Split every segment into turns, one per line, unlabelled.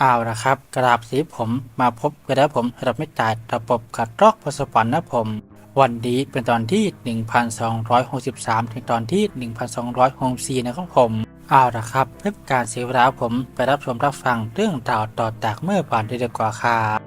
เอาละครับ กราบสีผมมาพบกันแล้วผมระดับไม่จ่ายระบบขัดรอกประสปันนะผม วันนี้เป็นตอนที่ 1263 ถึงตอนที่ 1264 นะครับผมเอาละครับเพื่อการเสียเวลาผมไปรับชมรับฟังเรื่องราวต่อจากเมื่อผ่านได้ดีกว่าครับ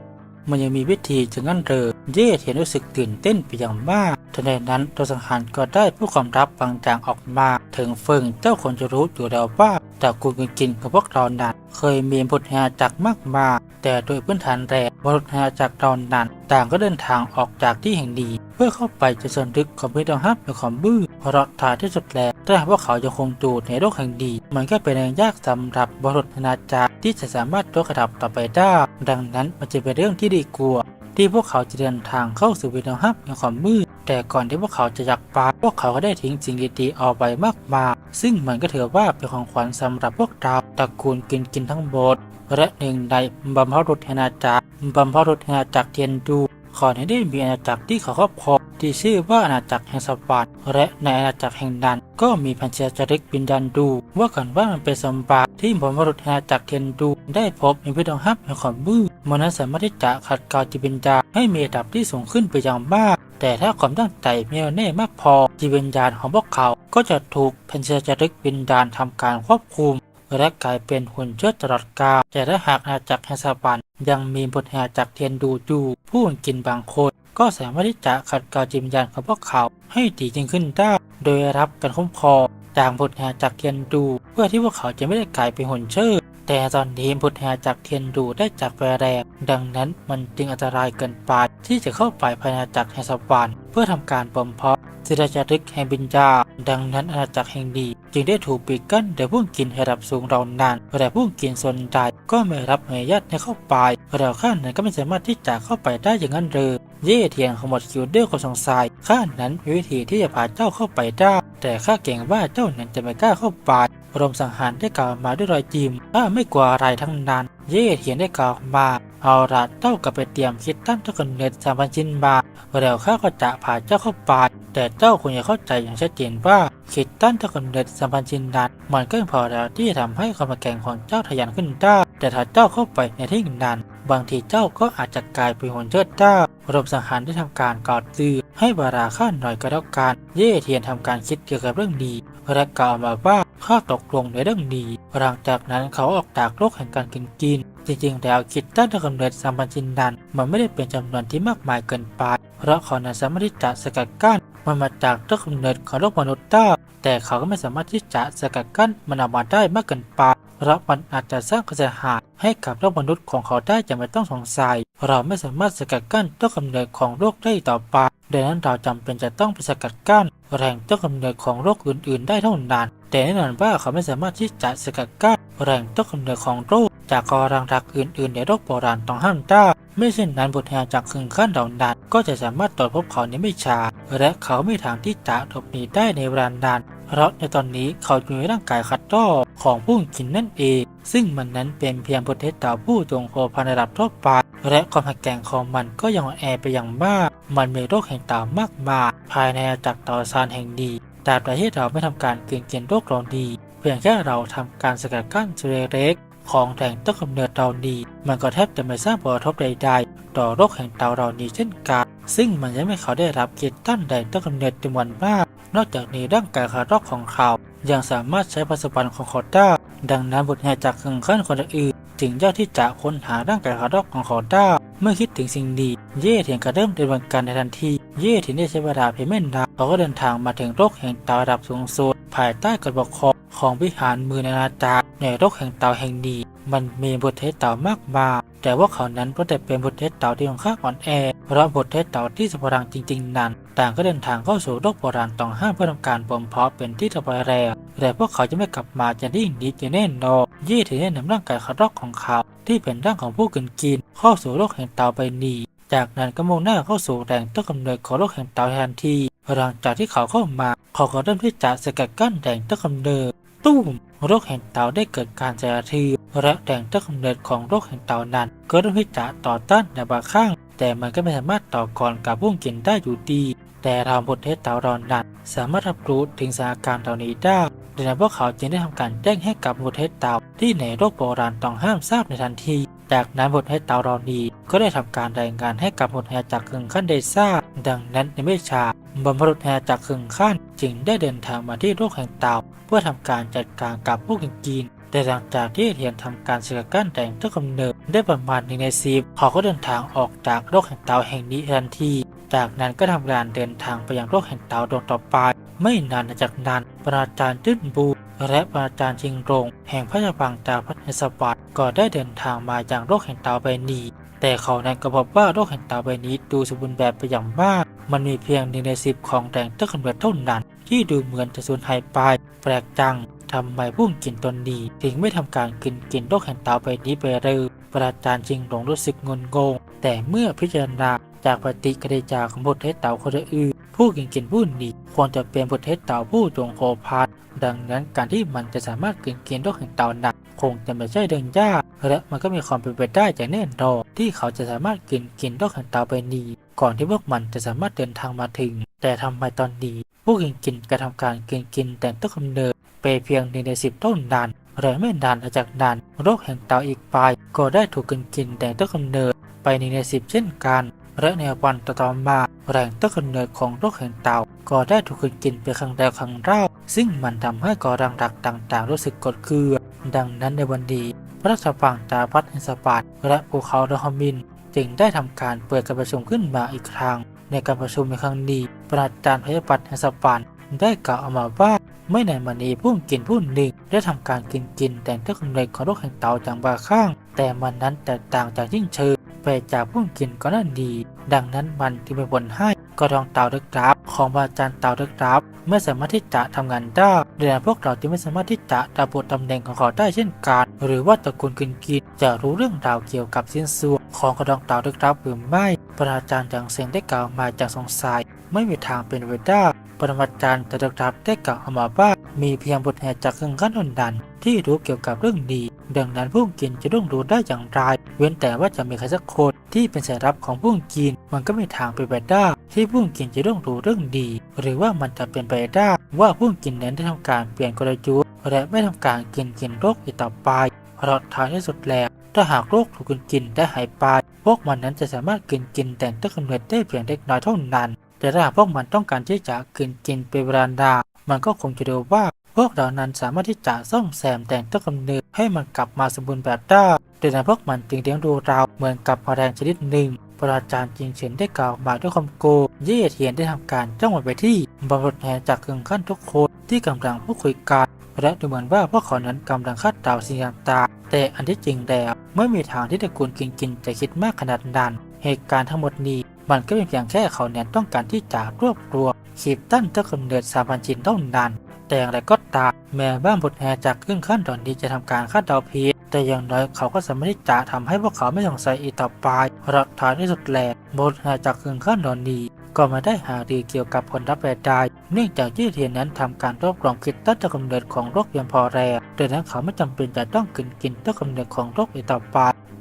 มันยังมีวิธีจึงงั้นเรอเย่เห็นรู้สึกตื่นเต้นไปอย่างมากทันใดนั้นตัวสังหารก็ได้ผู้ความลับบางอย่างออกมา ถึงเฟิงเจ้าคนจะรู้อยู่แล้วว่า จากกูกินกินกับพวกเรานั้น เคยมีบทแห่จากมากมายแต่โดยพื้นฐานแรกบทแห่จากเรานั้น ต่างก็เดินทางออกจากที่แห่งดีเพื่อเข้าไปจะสนลึกของพิธีฮับและความบื้อเพราะท้ายที่สุดแล้วถ้าหากว่าเขายังคงอยู่ในโลกแห่งดี มันก็เป็นเรื่องยากสำหรับบรุษนาจารที่จะสามารถยกระดับต่อไปได้ ดังนั้นมันจะเป็นเรื่องที่ดีกว่าที่พวกเขาจะเดินทางเข้าสู่วิถีฮับในความมืด แต่ก่อนที่พวกเขาจะจากไปพวกเขาก็ได้ทิ้งสิ่งดีๆเอาไปมากมายซึ่งมันก็ถือว่าเป็นของขวัญสำหรับพวกเราตระกูลกินกินทั้งหมดและหนึ่งในบัมพรุษแห่งอาณาจักรบัมพรุษแห่งอาณาจักรเทียนดูขอให้ได้มีอาณาจักรที่เขาครอบครอง ที่ชื่อว่าอาณาจักรแห่งสวรรค์และในอาณาจักรแห่งนั้น ก็มีพันเชียจริกบินดันดู ว่ากันว่ามันเป็นสมบัติที่บัมรุษอาณาจักรเทนดู ได้พบในพิธีฮับในความมืดมันนั้นสามารถที่จะขัดเกลาจิตวิญญาให้มีระดับที่สูงขึ้นไปอย่างมาก แต่ถ้าความตั้งใจมีแน่มากพอจิตวิญญาณของพวกเขาก็จะถูกพันเชียจริกบินดาลทำการควบคุมและกลายเป็นหุ่นเชิดตลอดกาลแต่ถ้าหากอาณาจักรแห่งสวรรค์ยังมีบทแห่จากเทนดูอยู่ผู้กินบางคน ก็สามารถที่จะขัดเกลาจิตวิญญาณของพวกเขาให้ดียิ่งขึ้นได้ โดยรับการคุ้มครองจากบทแห่จากเทียนดู เพื่อที่พวกเขาจะไม่ได้กลายเป็นหุ่นเชิดแต่ตอนนี้บทแห่จากเทียนดูได้จากแปรแรงดังนั้นมันจึงอันตรายเกินไปที่จะเข้าไปภายในอาณาจักรแห่งสวรรค์เพื่อทำการบ่มเพาะศิลาจารึกแห่งบิญญาดังนั้นอาณาจักรแห่งดีจึงได้ถูกปิดกั้นโดยผู้กินระดับสูงเรานานแต่ผู้กินส่วนใหญ่ก็ไม่รับอนุญาตให้เข้าไปเราข้านั้นก็ไม่สามารถที่จะเข้าไปได้อย่างนั้นเลย เย่เทียนขมวดคิวด้วยความสงสัยข้านั้นมีวิธีที่จะพาเจ้าเข้าไปได้ แต่ข้าเก่งว่าเจ้านั้นจะไม่กล้าเข้าไปรมสังหารได้กล่าวมาด้วยรอยยิ้มข้าไม่กลัวอะไรทั้งนั้น เย่เทียนได้กล่าวมาเอาละเจ้ากลับไปเตรียมคิดตั้งเจ้ากำเนิดสามพันชินมาแล้วข้าก็จะพาเจ้าเข้าไปแต่เจ้าควรจะเข้าใจอย่างชัดเจนว่าคิดตั้นเจ้ากำเนิดสามพันชินนั้นมันก็พอแล้วที่จะทำให้ความแข็งของเจ้าทะยานขึ้นได้แต่ถ้าเจ้าเข้าไปในที่นั้น บางทีเจ้าก็อาจจะกลายเป็นหุ่นเชิดเจ้ารมสังหารได้ทำการกอดตือให้บาราข้าหน่อยก็แล้วกันเย่เทียนทำการคิดเกี่ยวกับเรื่องดีและกล่าวมาว่าข้าตกลงในเรื่องดีหลังจากนั้นเขาออกจากโลกแห่งการกินกิน จริงๆ แล้วคิดตั้งแต่กำเนิดสามพันจินนันมันไม่ได้เป็นจำนวนที่มากมายเกินไป เพราะเขานั้นสามารถที่จะสกัดกั้น มันมาจากต้นกำเนิดของโลกมนุษย์ได้แต่เขาก็ไม่สามารถที่จะสกัดกั้นมันออกมาได้มากเกินไปเพราะมันอาจจะสร้างความเสียหายให้กับโลกมนุษย์ของเขาได้จะไม่ต้องสงสัย เราไม่สามารถสกัดกั้นต้นกำเนิดของโลกได้ต่อไปดังนั้นเราจำเป็นจะต้องไปสกัดกั้นแรงต้นกำเนิดของโลกอื่น ๆ ได้เท่านั้น แต่แน่นอนว่าเขาไม่สามารถที่จะสกัดกั้นแรงต้นกำเนิดของโลก จากกอรังรักอื่นๆในโลกโบราณต้องห้ามได้ไม่เช่นนั้นบทแห่จากขึงขั้นเหล่านั้นก็จะสามารถตรวจพบเขาในไม่ช้าและเขาไม่มีทางที่จะหลบหนีได้ในเวลานานเพราะในตอนนี้เขาอยู่ในร่างกายคัดต้อของผู้กินนั่นเอง ซึ่งมันนั้นเป็นเพียงบทเทศต่อผู้จงโคพันระดับทั่วไปและความแข็งแก่งของมันก็ยังอ่อนแอไปอย่างมาก มันมีโรคแห่งตามากมายภายในอาณาจักรต่อซานแห่งดีแต่ประเทศเราไม่ทำการเกลียนเกณฑ์โรคเราดีเพียงแค่เราทำการสกัดกั้นเซลล์เล็ก ของแห่งต้นกำเนิดเรานี้ มันก็แทบจะไม่สร้างผลกระทบใด ๆ ต่อโรคแห่งเตาเรานี้เช่นกัน ซึ่งมันยังไม่เขาได้รับเกียรติต้านแดงต้นกำเนิดจำนวนมาก นอกจากนี้ร่างกายคารอกของเขา ยังสามารถใช้พัสดุของเขาได้ดังนั้นบทแห่จากขึงขั้นคนอื่นจึงยากที่จะค้นหาร่างกายคารอกของเขาได้เมื่อคิดถึงสิ่งนี้เย่เถียงก็เริ่มดำเนินการในทันที ยี่ถึงได้ใช้เวลาเพียงไม่นาเขาก็เดินทางมาถึงโลกแห่งเตาระดับสูงสุดภายใต้การปกครองของวิหารมือนานาจักรในโลกแห่งเตาแห่งนี้มันมีบทเทศเต่ามากมาย แต่ว่าเขานั้นก็แต่เป็นบทเทศเต่าที่ค่อนข้างอ่อนแอ เพราะบทเทศเต่าที่สพลังจริง ๆ นั้น ต่างก็เดินทางเข้าสู่โลกโบราณต้องห้ามเพื่อทำการบ่มเพาะเป็นที่ทบายแรงแต่พวกเขาจะไม่กลับมาจะได้ดีจะแน่นอนยี่ถึงได้นำร่างกายคารอกของเขา ที่เป็นร่างของผู้กินกิน เข้าสู่โลกแห่งเตาไปนี จากนั้นก็มุ่งหน้าเข้าสู่แหล่งต้นกำเนิดของโลกแห่งเตาทันทีหลังจากที่เขาเข้ามาเขาก็เริ่มที่จะสกัดกั้นแหล่งต้นกำเนิดตุ้มโรคแห่งเต่าได้เกิดการเสียทีและแหล่งต้นกำเนิดของโรคแห่งเต่านั้น ก็เริ่มที่จะต่อต้านในบางข้างแต่มันก็ไม่สามารถต่อกรกับผู้กินได้อยู่ดี แต่เราบทเทศเต่ารานั้นสามารถรับรู้ถึงสถานการณ์เหล่านี้ได้ดังนั้นพวกเขาจึงได้ทำการแจ้งให้กับบุตรเทศเต่าที่ในโลกโบราณต้องห้ามทราบในทันที จากนั้นบุตรเทศเตาเหล่านี้ก็ได้ทำการรายงานให้กับบุตรแห่จากขึงขั้นได้ทราบดังนั้นในไม่ช้าบรรพบุรุษแห่จากขึงขั้นจึงได้เดินทางมาที่โลกแห่งเตาเพื่อทำการจัดการกับพวกกินแต่หลังจากที่เทียนทำการสกัดกั้นแต่งต้นกำเนิดได้ประมาณหนึ่งในสิบเขาก็เดินทางออกจากโลกแห่งเตาแห่งนี้ทันที จากนั้นก็ทำการเดินทางไปยังโลกแห่งเตาดวงต่อไป ไม่นานจากนั้นปราจารย์ตื้นบู และปราจารย์ชิงรง แห่งพระราพังตาพัฒนสวัสดิ์ก็ได้เดินทางมาจากโลกแห่งเตาใบนี้ แต่เขานั้นก็พบว่าโลกแห่งเตาใบนี้ดูสมบูรณ์แบบไปอย่างมาก มันมีเพียงหนึ่งในสิบของแดงต้นกำเนิดเท่านั้น ที่ดูเหมือนจะสูญหายไป แปลกจังทำไมผู้กินตนนี้ถึงไม่ทำการกินกินโลกแห่งเตาใบนี้ไปเลยปราจารย์จิงหลงรู้สึกงนงง แต่เมื่อพิจารณาจากปฏิกิริยาของบทเทศเต่าคนอื่น ผู้กินกินผู้นี้ควรจะเป็นบทเทศเต่าผู้จงโคพันดังนั้นการที่มันจะสามารถกินกินโลกแห่งเต่าหนักคงจะไม่ใช่เรื่องยาก และมันก็มีความเป็นไปได้อย่างแน่นอนที่เขาจะสามารถกินกินโลกแห่งเต่าใบนี้ก่อนที่พวกมันจะสามารถเดินทางมาถึง แต่ทำไมตอนนี้ผู้กินกินกระทำการกินกินแต่ต้นกำเนิดไปเพียงหนึ่งในสิบต้นนานและไม่นานหลังจากนั้นโรคแห่งเต่าอีกปลายก็ได้ถูกกินกินแต่ต้นกำเนิดไปหนึ่งในสิบเช่นกัน และในวันต่อมา แรงต้นกำเนิดของโรคแห่งเตาก็ได้ถูกกินกินไปครั้งแรกครั้งเล่า ซึ่งมันทำให้ก่อรังรักต่างๆ รู้สึกกดเคือดังนั้นในวันนี้พระราชวังจาพัฒนสปาดและภูเขาดอฮมิน จึงได้ทำการเปิดการประชุมขึ้นมาอีกครั้ง ในการประชุมในครั้งนี้ปราจารย์พยาบาลแห่งสปานได้กล่าวออกมาว่าไม่นานมานี้ผู้กินผู้หนึ่งได้ทำการกินกินแต่งต้นกำเนิดของโรคแห่งเตาอย่างบาข้าง แต่มันนั้นแตกต่างจากยิ่งเชิญไปจากผู้กินก่อนหน้านี้ ดังนั้นมันที่ไปบนให้กระดองเต่าเดึกรับของบาจารย์เต่าเดึกรับไม่สามารถที่จะทำงานได้ดังนั้นพวกเราจึงไม่สามารถที่จะระบุตำแหน่งของเขาได้เช่นกัน หรือว่าตระกูลกินกินจะรู้เรื่องราวเกี่ยวกับสิ้นส่วนของกระดองเต่าเดึกรับหรือไม่ประอาจารย์อย่างเซงได้กล่าวมาจากสงสัย ไม่มีทางเป็นไปได้ปรมาจารย์เตะดักรับได้กล่าวออกมาว่ามีเพียงบทแห่จากเครื่องขั้นอ่อนดันที่รู้เกี่ยวกับเรื่องนี้ ดังนั้นผู้กินจะต้องรู้ได้อย่างไร เว้นแต่ว่าจะมีใครสักคนที่เป็นสายรับของผู้กิน มันก็ไม่ทางเป็นไปได้ ที่ผู้กินจะต้องรู้เรื่องดี หรือว่ามันจะเป็นไปได้ว่าผู้กินนั้นได้ทำการเปลี่ยนกลยุทธ์และไม่ทำการกินกินโรคอีกต่อไปเพราะท้ายที่สุดแล้วถ้าหากโรคถูกกินกินได้หายไป พวกมันนั้นจะสามารถกินกินแต่งต้นกำเนิดได้เพียงเล็กน้อยเท่านั้น แต่ถ้าพวกมันต้องการที่จะกินกินเป็นเวลานานมันก็คงจะดูว่า วกเรานั้นสามารถที่จะซ่อมแซมแต่งต้นกำเนิดให้มันกลับมาสมบูรณ์แบบได้โดังนั้นพวกมันจึงเลี้ยงดูเราเหมือนกับแมลงชนิดหนึ่งปราจารย์จิงเฉินได้กล่าวมาด้วยความโกรธเย่เทียนได้ทำการจ้องมองไปที่บรรพบุรุษแห่จากกึ่งขั้นทุกคนที่กำลังพูดคุยกันและดูเหมือนว่าพวกเขานั้นกำลังคาดเดาสิ่งต่างๆแต่อันที่จริงแล้วไม่มีทางที่ตระกูลกินกินจะคิดมากขนาดนั้นเหตุการณ์ทั้งหมดนี้มันก็เป็นเพียงแค่เขาเนี่ยต้องการที่จะรวบรวมขีดตั้นเจ้ากำเนิดสามพันชินเท่านั้น แต่อย่างไรก็ตามแม้บ้านบทแหจากครึ่งขั้นตอนนี้จะทำการคาดเดาผิดแต่อย่างน้อยเขาก็สามารถที่จะทำให้พวกเขาไม่สงสัยอีกต่อไปเพราะท้ายที่สุดแล้วบทแหจากครึ่งขั้นตอนนี้ก็ไมาได้หารือเกี่ยวกับผลลัพธ์ใดเนื่องจากยี่เทียนนั้นทำการรวบรวมคิดต้นต้นกำเนิดของโรคเพียงพอแล้วดังนั้นเขาไม่จำเป็นจะต้องกินกินต้นกำเนิดของโรคอีกต่อไป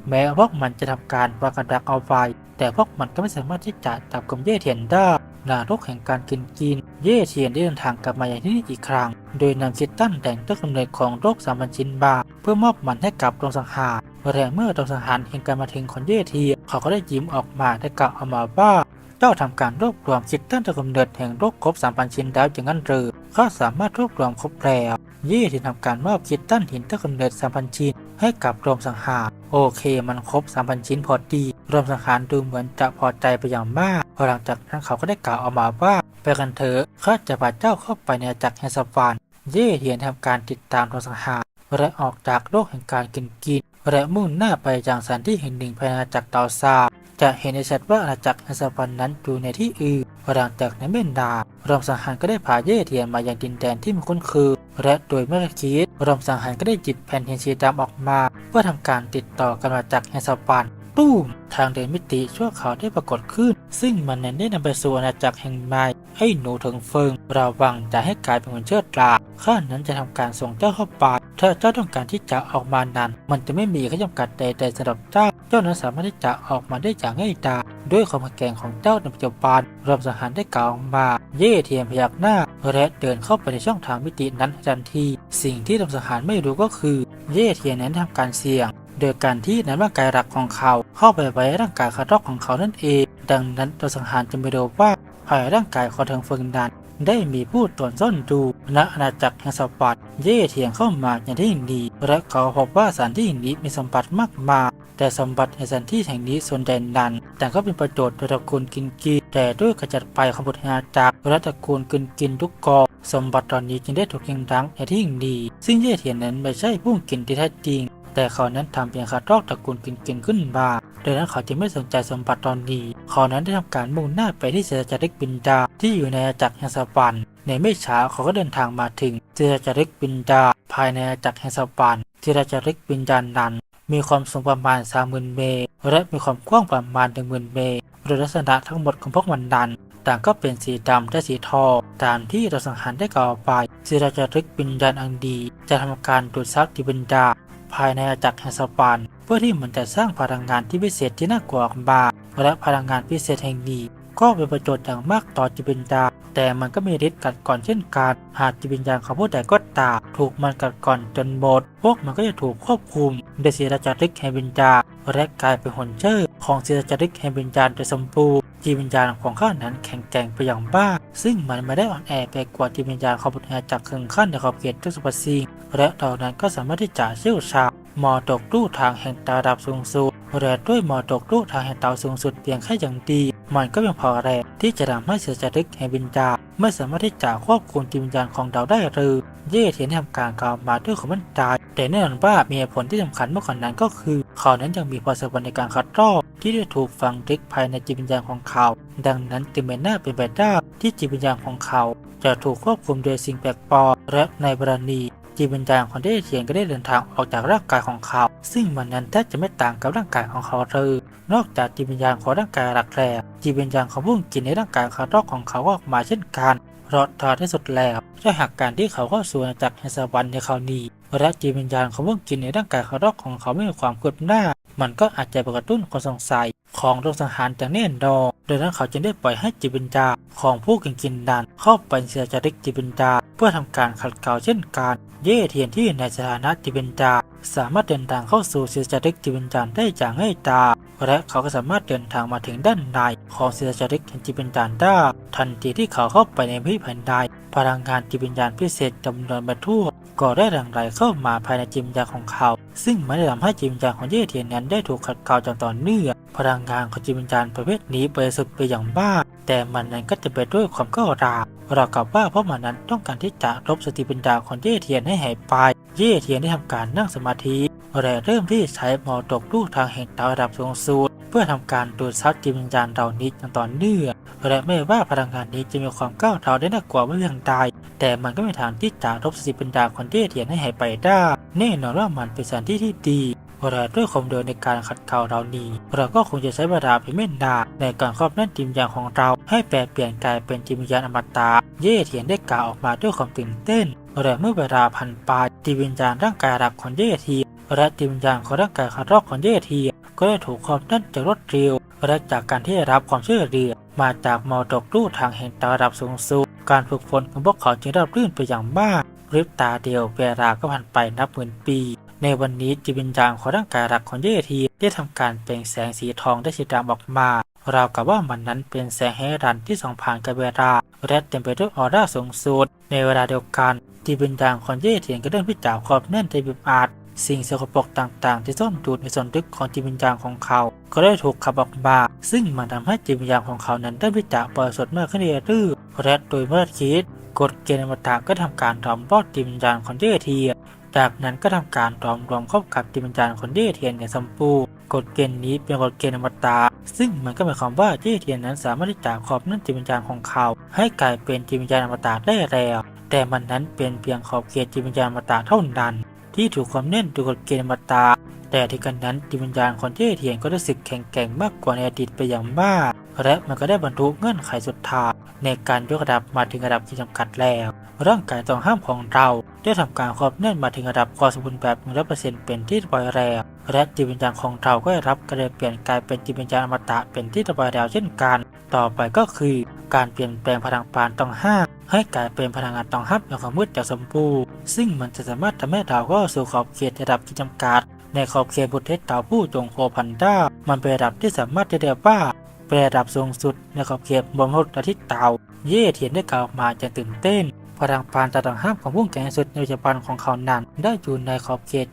แม้พวกมันจะทำการวางกันดักเอาไว้แต่พวกมันก็ไม่สามารถที่จะจับกลุ่มเย่เทียนได้ นาโรคแห่งการกินกิน เย่เทียนได้เดินทางกลับมาอย่างที่นี่อีกครั้ง โดยนำคิดตั้นแต่งต้นกำเนิดของโรคสามพันชินบา เพื่อมอบมันให้กับดวงสังหารและเมื่อดวงสังหารเห็นการมาถึงของเย่เทียนเขาก็ได้ยิ้มออกมาได้กล่าวออกมาว่าเจ้าทำการรวบรวมคิดตั้งแต่กำเนิดแห่งโรคครบ3,000ชิ้นแล้วอย่างนั้นหรือข้าสามารถรวบรวมครบแล้วยี่ที่ทำการมอบคิดตั้นหินตั้งกำเนิด3,000ชิ้น ให้กับรวมสังหาร โอเค มันครบ 3,000 ชิ้นพอดีรวมสังหารดูเหมือนจะพอใจไปอย่างมากพอหลังจากนั้นเขาก็ได้กล่าวออกมาว่า ไปกันเถอะข้าจะพาเจ้าเข้าไปในจักรแห่งสวรรค์เย่เทียนทำการติดตามรวมสังหารและออกจากโลกแห่งการกินกินและมุ่งหน้าไปยังสถานที่แห่งหนึ่งภายในอาณาจักรเตาซาจะเห็นได้ชัดว่าอาณาจักรแห่งสวรรค์นั้นอยู่ในที่อื่นหลังจากนั้นไม่นดา รอมสังหารก็ได้พาเย่เทียนมายังดินแดนที่มันคุ้นเคยและโดยไม่คิดรอมสังหารก็ได้จิบแผ่นเทียนสีดำออกมา เพื่อทำการติดต่อกันมาจากแห่งสวรรค์ตู้มทางเดินมิติชั่วขาวได้ปรากฏขึ้น ซึ่งมันนั้นได้นำไปสู่อาณาจักรแห่งใหม่ให้หนูถึงเฟิงระวังจะให้กลายเป็นคนเชิดตราข้านั้นจะทำการส่งเจ้าเข้าไป ถ้าเจ้าต้องการที่จะออกมานั้น มันจะไม่มีข้อจำกัดใดๆสำหรับเจ้า เจ้านั้นสามารถที่จะออกมาได้อย่างง่ายดายด้วยความแข็งแรงของเจ้าในปัจจุบันรวมสังหารได้กล่าวออกมา เย่เทียนพยักหน้าและเดินเข้าไปในช่องทางมิตินั้นทันที สิ่งที่รวมสังหารไม่รู้ก็คือ เย่เทียนนั้นทำการเสี่ยง โดยการที่นำร่างกายหลักของเขา เข้าไปไว้ร่างกายคาร์ดอกของเขานั่นเอง ดังนั้นตัวสังหารจึงไม่รู้ว่า ภายร่างกายของทางเฟิงนั้น ได้มีผู้ตรวจซ่อนดูณอาณาจักรแห่งสมบัติเย่เทียงเข้ามาอย่างที่ดีและเขาพบว่าสถานที่แห่งนี้มีสมบัติมากมายแต่สมบัติในสถานที่แห่งนี้ส่วนใหญ่นั้นแต่ก็เป็นประโยชน์ต่อตระกูลกินกีแต่ด้วยกระจัดไปของบุตรอาณาจักรและตระกูลกินกินทุกกองสมบัติตอนนี้จึงได้ถูกยิงดังในที่แห่งดี ซึ่งเย่เทียนนั้นไม่ใช่ผู้กินที่แท้จริง แต่เขานั้นทำเพียงคาดรอกตระกูลกินกินขึ้นมาดังนั้นเขาจึงไม่สนใจสมบัติตอนนี้ เขานั้นได้ทำการมุ่งหน้าไปที่เซจาริกบินดาที่อยู่ในอาณาจักรแห่งสวรรค์ในไม่ช้าเขาก็เดินทางมาถึงเซจาริกบินดา ภายในอาณาจักรแห่งสวรรค์เซจาริกบินดานั้น มีความสูงประมาณ 30,000 เมตร และมีความกว้างประมาณ 10,000 เมตรโดยลักษณะทั้งหมดของพวกมันนั้นต่างก็เป็นสีดำและสีทองตามที่เราสังหารได้กล่าวไปศิราจารึกบินดานอังดี จะทำการดูดซับดิบินดา ภายในอาณาจักรแห่งสปานเพื่อที่มันจะสร้างพลังงานที่พิเศษที่น่ากลัวออกมาและพลังงานพิเศษแห่งนี้ก็เป็นประโยชน์อย่างมากต่อจิตวิญญาณแต่มันก็มีฤทธิ์กัดก่อนเช่นกัน หากจิตวิญญาณของผู้ใดก็ตามถูกมันกัดก่อนจนหมด พวกมันก็จะถูกควบคุมโดยศิราจาริกแห่งวิญญาณและกลายเป็นหนเชื่อของศิราจาริกแห่งวิญญาณโดยสมบูรณ์จิตวิญญาณของข้านั้นแข็งแกร่งไปอย่างบ้า ซึ่งมันไม่ได้อ่อนแอไปกว่าจิตวิญญาณของบุตรจากครึ่งขั้นในขอบเขตทุกสรรพสิ่ง และเหล่านั้นก็สามารถที่จะเชี่ยวชาญมอตกลู่ทางแห่งตาดับสูงสุดและด้วยมอตกลู่ทางแห่งเตาสูงสุดเพียงแค่อย่างดี มันก็เพียงพอแรงที่จะทำให้เสือจารึกแห่งวิญญาณไม่สามารถที่จะควบคุมจิตวิญญาณของเราได้หรือเย่เทียนทำการกล่าวมาด้วยความมั่นใจแต่แน่นอนว่ามีผลที่สำคัญมากกว่านั้นก็คือเขานั้นยังมีพรสวรรค์ในการคัดลอกที่ได้ถูกฝังลึกภายในจิตวิญญาณของเขา ดังนั้นจึงเป็นหน้าเป็นไปได้ที่จิตวิญญาณของเขา จะถูกควบคุมโดยสิ่งแปลกปลอมและในบรณี จิตวิญญาณของเดเทียนก็ได้เดินทางออกจากร่างกายของเขา ซึ่งมันนั้นแทบจะไม่ต่างกับร่างกายของเขาเลยนอกจากจิตวิญญาณของร่างกายหลักแหลกจิตวิญญาณของผู้กินในร่างกายคาร์ดอกของเขาก็ออกมาเช่นกันพราะท้าที่สุดแล้วด้วยหากการที่เขาเข้าสู่อาณาจักรแห่งสวรรค์ในคราวนี้และจิตวิญญาณของผู้กินในร่างกายคาร์ดอกของเขาไม่มีความคืบหน้า มันก็อาจจะกระตุ้นความสงสัยของโรคสังหารจากแน่นดอโดยนั้นเขาจึงได้ปล่อยให้จิตวิญญาณของผู้กินกินดันเข้าไปเสียจาริกจิตวิญญาณ เพื่อทำการขัดเกลาเช่นการ เย่เทียนที่ในสถานะจิตวิญญาณสามารถเดินทางเข้าสู่เสียจาริกจิตวิญญาณได้อย่างง่ายดายและเขาก็สามารถเดินทางมาถึงด้านในของเสียจาริกจิตวิญญาณได้ทันทีที่เขาเข้าไปในพิพิธภัณฑ์ใดพลังงานจิตวิญญาณพิเศษจำนวนมาทั่ว ก็ได้หลั่งไหลเข้ามาภายในจิตวิญญาของเขา ซึ่งมันได้ทำให้จิตวิญญาของเย่เทียนนั้นได้ถูกขัดเกลาจนต่อเนื่องพลังงานของจิตวิญญาประเภทนี้บริสุทธิ์ไปอย่างบ้า แต่มันนั้นก็จะไปด้วยความก้าวร้าวเรากับว่าเพราะมันนั้นต้องการที่จะลบสติปัญญาของเย่เทียนให้หายไป เย่เทียนได้ทำการนั่งสมาธิและเริ่มที่ใช้มอตกลูกทางแห่งดาวระดับสูงสุดเพื่อทำการดูดซับจิตวิญญาเหล่านี้อย่างต่อเนื่อง และไม่ว่าพลังงานนี้จะมีความก้าวร้าได้น่ากลัวเมื่อเรื่องใดแต่มันก็ไม่ทางที่จะลบสติปัญญาของเย่เทียนให้หายไปได้ แน่นอนว่ามันเป็นสถานที่ที่ดีและด้วยความเดินในการขัดเกลาเรานี้เราก็คงจะใช้เวลาเพียงไม่นานในการครอบแน่นจิตวิญญาณของเรา ให้แปลเปลี่ยนกลายเป็นจิตวิญญาณอมตะเย่เทียนได้กล่าวออกมาด้วยความตื่นเต้นและเมื่อเวลาผ่านไปจิตวิญญาณร่างกายหลักของเย่เทียและจิตวิญญาณของร่างกายคารอกของเย่เทียก็ได้ถูกความแน่นจากรถเร็วและจากการที่ได้รับความช่วยเหลือ มาจากมอตกลู่ทางแห่งตาระดับสูงสุดการฝึกฝนของพวกเขาจึงราบรื่นไปอย่างมากริบตาเดียวเวลาก็ผ่านไปนับหมื่นปี ในวันนี้จิตวิญญาณของร่างกายหลักของเย่ทีได้ทำการเปล่งแสงสีทองได้สีดำออกมาราวกับว่ามันนั้นเป็นแสงให้รันที่ส่องผ่านกับเวลาและเต็มไปด้วยออร่าสูงสุดในเวลาเดียวกันจิตวิญญาณของเย่เทียนก็เริ่มพิจารณาความแน่นใจบิบอาจ สิ่งสกปรกต่างๆ ที่ซ่อนดูดในส่วนลึกของจิตวิญญาณของเขา ก็ได้ถูกขับออกมา ซึ่งมันทำให้จิตวิญญาณของเขานั้นได้พิจารณาบริสุทธิ์มากขึ้นเรื่อยๆและโดยเมื่อคิดกฎเกณฑ์อมตะก็ทำการล้อมรอบจิตวิญญาณของเย่เทียนจากนั้นก็ทำการล้อมรวมเข้ากับจิตวิญญาณของเย่เทียนอย่างสมบูรณ์กฎเกณฑ์นี้เป็นกฎเกณฑ์อมตะซึ่งมันก็หมายความว่าเย่เทียนนั้นสามารถที่จะครอบนั่นจิตวิญญาณของเขา ให้กลายเป็นจิตวิญญาณอมตะได้แล้วแต่มันนั้นเป็นเพียงขอบเขตจิตวิญญาณอมตะเท่านั้น ที่ถูกความแน่นด้วยกฎเกณฑ์อมตะแต่ที่กันนั้นจิตวิญญาณของเย่เทียนก็รู้สึกแข็งแกร่งมากกว่าในอดีตไปอย่างมาก และมันก็ได้บรรลุกเงื่อนไขสุดท้ายในการยกระดับมาถึงระดับที่จำกัดแล้ว ร่างกายต้องห้ามของเรา ได้ทำการครอบแน่นมาถึงระดับความสมบูรณ์แบบ100%เป็นที่ปล่อยแรงและจิตวิญญาณของเราก็ได้รับการเปลี่ยนกลายเป็นจิตวิญญาณอมตะเป็นที่ตบายแล้วเช่นกัน ต่อไปก็คือ การเปลี่ยนแปลงพลังปานต้องห้าให้กลายเป็นพลังงานต้องฮับอย่างความมืดจากสมบูรณ์ซึ่งมันจะสามารถทำให้เราเข้าสู่ขอบเขตระดับที่จำกัด ในขอบเขตบุตรเทศเต่าผู้จงโคพันด้ามันเป็นระดับที่สามารถจะเรียกว่าเป็นระดับสูงสุดในขอบเขตบนมนุษย์ที่เต่าเย่เทียนได้กล่าวมาจนตื่นเต้นพลังปานตาต่างห้ามของผู้แข่งสุดในปัจจุบันของเขานั้นได้อยู่ในขอบเขต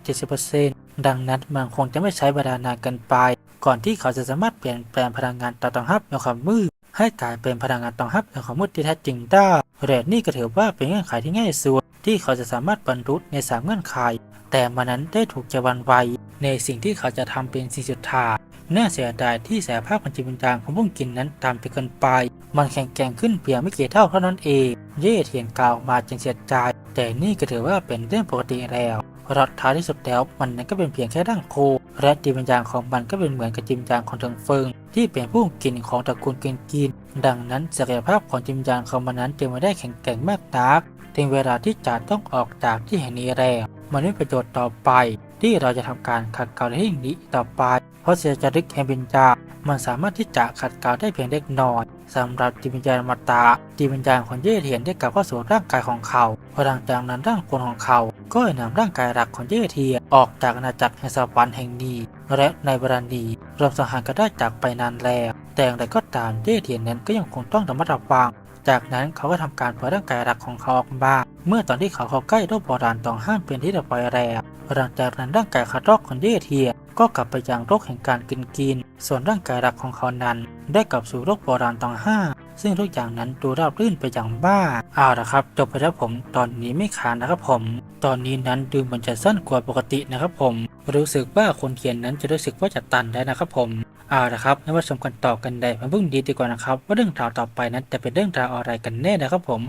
70%ดังนั้นมันคงจะไม่ใช้เวลานานเกินไป ก่อนที่เขาจะสามารถเปลี่ยนแปลงพลังงานตาต่างห้ามในความมืดให้กลายเป็นพลังงานตองฮับในความมืดที่แท้จริงได้และนี่ก็ถือว่าเป็นเงื่อนไขที่ง่ายสุดที่เขาจะสามารถบรรลุในสามเงื่อนไข แต่มันนั้นได้ถูกจะวันไวในสิ่งที่เขาจะทำเป็นสิ่งสุดท้ายน่าเสียดายที่สายภาพพันจิตวิญญาณของพวกกินนั้นตามไปเกินไป มันแข็งแกร่งขึ้นเพียงไม่กี่เท่าเท่านั้นเอง เย่เทียนกล่าวมาจึงเสียใจแต่นี่ก็ถือว่าเป็นเรื่องปกติแล้ว เพราะท้ายที่สุดแล้วมันนั้นก็เป็นเพียงแค่ร่างโค และจิตวิญญาณของมันก็เป็นเหมือนกับจิตวิญญาณของเทิงเฟิง ที่เป็นผู้กินของตระกูลเกนกิน ดังนั้นศักยภาพของจิตวิญญาณของมันนั้นจึงไม่ได้แข็งแกร่งมากนักถึงเวลาที่จะต้องออกจากที่แห่งนี้แล้วมันไม่ประโยชน์ต่อไป ที่เราจะทำการขัดเกลาในที่นี้ต่อไป เพราะเสียจรึกแห่งวิญญาณมันสามารถที่จะขัดเกลาได้เพียงเล็กน้อย สำหรับจิตวิญญาณมาตาจิตวิญญาณของเย่เทียนได้กลับเข้าสู่ร่างกายของเขาพอหลังจากนั้นร่างคนของเขา ก็ได้นำร่างกายหลักของเย่เทียนออกจากอาณาจักรแห่งสวรรค์แห่งนี้ และในเวลานี้รวมสังหารก็ได้จากไปนานแล้ว แต่อย่างไรก็ตามเย่เทียนนั้นก็ยังคงต้องระมัดระวัง จากนั้นเขาก็ทำการเผยร่างกายหลักของเขาออกมาเมื่อตอนที่เขาเข้าใกล้โลกโบราณต้องห้ามเป็นที่เรียบร้อยแล้วหลังจากนั้นร่างกายคาร์ดอกของเย่เทียก็กลับไปยังโลกแห่งการกินกิน ส่วนร่างกายหลักของเขานั้น ได้กลับสู่โลกโบราณตองห้าซึ่งทุกอย่างนั้นดูราบรื่นไปอย่างบ้าเอาละครับ จบไปแล้วผมตอนนี้ไม่ขาดนะครับผม ตอนนี้นั้นดูเหมือนจะสั้นกว่าปกตินะครับผม รู้สึกว่าคนเขียนนั้นจะรู้สึกว่าจะตันได้นะครับผมเอาละครับไม่ว่าชมกันต่อกันได้มาเพิ่งดีดีกว่านะครับ ว่าเรื่องราวต่อไปนั้นจะเป็นเรื่องราวอะไรกันแน่นะครับผม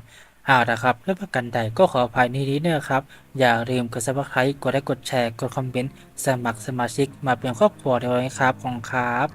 เอาละครับและประกันใดก็ขออภัยในนี้ด้วยนะครับ อย่าลืมกดซับสไครต์กดไลค์กดแชร์กดคอมเมนต์สมัครสมาชิกมาเป็นครอบครัวเดียวกันครับของครับ